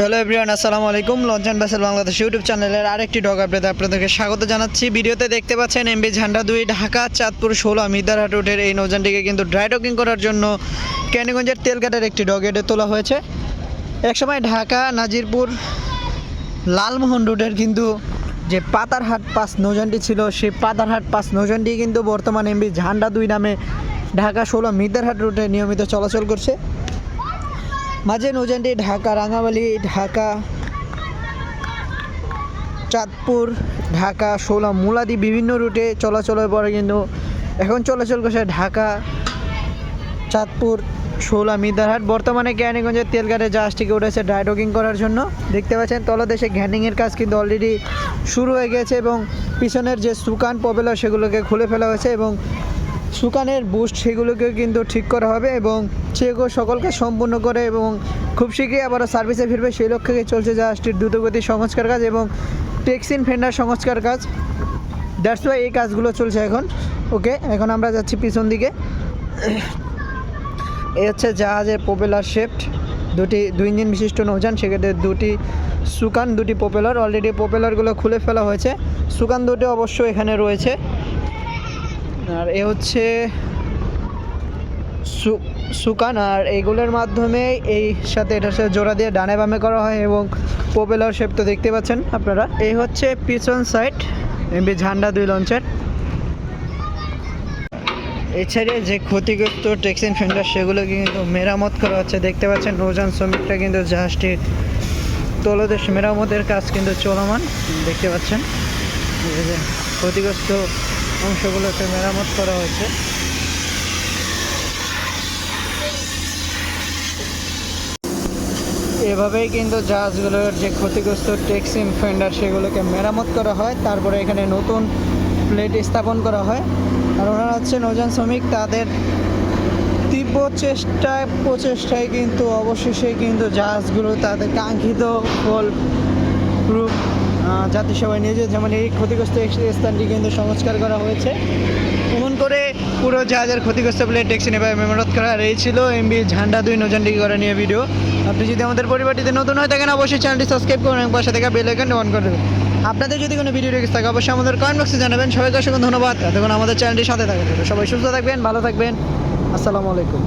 Hello everyone আসসালামু আলাইকুম। লঞ্চন basal Bangladesh YouTube চ্যানেলের আরেকটি ডগ আপডেট আপনাদেরকে স্বাগত জানাচ্ছি। ভিডিওতে দেখতে পাচ্ছেন এমবি ঝান্ডা দুই, ঢাকা, চাঁদপুর, ষোলো মিদারহাট রুটের এই নৌযানটিকে কিন্তু ড্রাই ডকিং করার জন্য ক্যানিগঞ্জের তেলকাটার একটি ডগ এডে তোলা হয়েছে। একসময় ঢাকা, নাজিরপুর, লালমোহন রুটের কিন্তু যে পাতারহাট পাস নৌযানটি ছিল, সেই পাতারহাট পাস নৌযানটি কিন্তু বর্তমানে এমবি ঝান্ডা দুই নামে ঢাকা, ষোলো মিদারহাট রুটে নিয়মিত চলাচল করছে। মাঝে নৌযানটি ঢাকা রাঙামালি ঢাকা, চাঁদপুর, ঢাকা ষোলা মুলাদি বিভিন্ন রুটে চলাচলের পরে কিন্তু এখন চলাচল করছে ঢাকা, চাঁদপুর ষোলা মিদারহাট বর্তমানে জ্ঞানীগঞ্জের তেলঘাটে জাহাজটিকে উঠেছে ড্রাইডকিং করার জন্য। দেখতে পাচ্ছেন তলদেশে ঘ্যানিংয়ের কাজ কিন্তু অলরেডি শুরু হয়ে গেছে এবং পিছনের যে সুকান পপুলার সেগুলোকে খুলে ফেলা হয়েছে এবং সুকানের বুস্ট সেগুলোকে কিন্তু ঠিক করা হবে এবং সেগুলো সকলকে সম্পূর্ণ করে এবং খুব শীঘ্রই আবারও সার্ভিসে ফিরবে। সেই লক্ষ্যে চলছে জাহাজটির দ্রুতগতির সংস্কার কাজ এবং টেক্সিন ফেন্ডার সংস্কার কাজ। দ্যাটস ওয়াই এই কাজগুলো চলছে এখন। ওকে এখন আমরা যাচ্ছি পিছন দিকে। এ হচ্ছে জাহাজের পপুলার শেফট দুটি দুই ইঞ্জিন বিশিষ্ট নৌযান, সেক্ষেত্রে দুটি সুকান দুটি পপুলার অলরেডি পপুলারগুলো খুলে ফেলা হয়েছে। সুকান দুটি অবশ্য এখানে রয়েছে। আর এ হচ্ছে সুকান আর এইগুলোর মাধ্যমে এই সাথে এটার সাথে জোড়া দিয়ে ডানে বামে করা হয় এবং পপুলার শেপ তো দেখতে পাচ্ছেন আপনারা। এই হচ্ছে পিছন সাইড এমবি ঝান্ডা দুই লঞ্চের। এছাড়া যে ক্ষতিগ্রস্ত টেক্সিন ফেন্ডার সেগুলো কিন্তু মেরামত করা হচ্ছে। দেখতে পাচ্ছেন নৌযান শ্রমিকরা কিন্তু জাহাজটির তলদেশ মেরামতের কাজ কিন্তু চলমান। দেখতে পাচ্ছেন। ক্ষতিগ্রস্ত অংশগুলোকে মেরামত করা হয়েছে। এভাবেই কিন্তু জাহাজগুলোর যে ক্ষতিগ্রস্ত টেক্সিন ফেন্ডার সেগুলোকে মেরামত করা হয়। তারপরে এখানে নতুন প্লেট স্থাপন করা হয়। আর ওনারা হচ্ছে নৌযান শ্রমিক। তাদের তীব্র চেষ্টায়, প্রচেষ্টায় কিন্তু অবশেষে কিন্তু জাহাজগুলো তাদের কাঙ্ক্ষিত ফল রূপ জাতিসভায় নিয়ে যেমন এই ক্ষতিগ্রস্ত স্থানটি কিন্তু সংস্কার করা হয়েছে। এমন করে পুরো জাহাজের ক্ষতিগ্রস্ত প্লেট ট্যাক্সি নেবে মেরামত করা, আর এই ছিল এমবি ঝান্ডা দুই নজানটি করা নিয়ে ভিডিও। আপনি যদি আমাদের পরিবারটিতে নতুন হয়ে থাকেন অবশ্যই চ্যানেলটি সাবস্ক্রাইব করুন এবং পাশে থেকে বেল আইকন অন করে আপনাদের যদি কোনো ভিডিও রেখে থাকে, অবশ্যই আমাদের কমেন্ট বক্সে জানাবেন। সবাইকে অসংখ্য ধন্যবাদ। দেখুন আমাদের চ্যানেলটির সাথে থাকবেন সবাই সুস্থ থাকবেন, ভালো থাকবেন। আসসালামু আলাইকুম।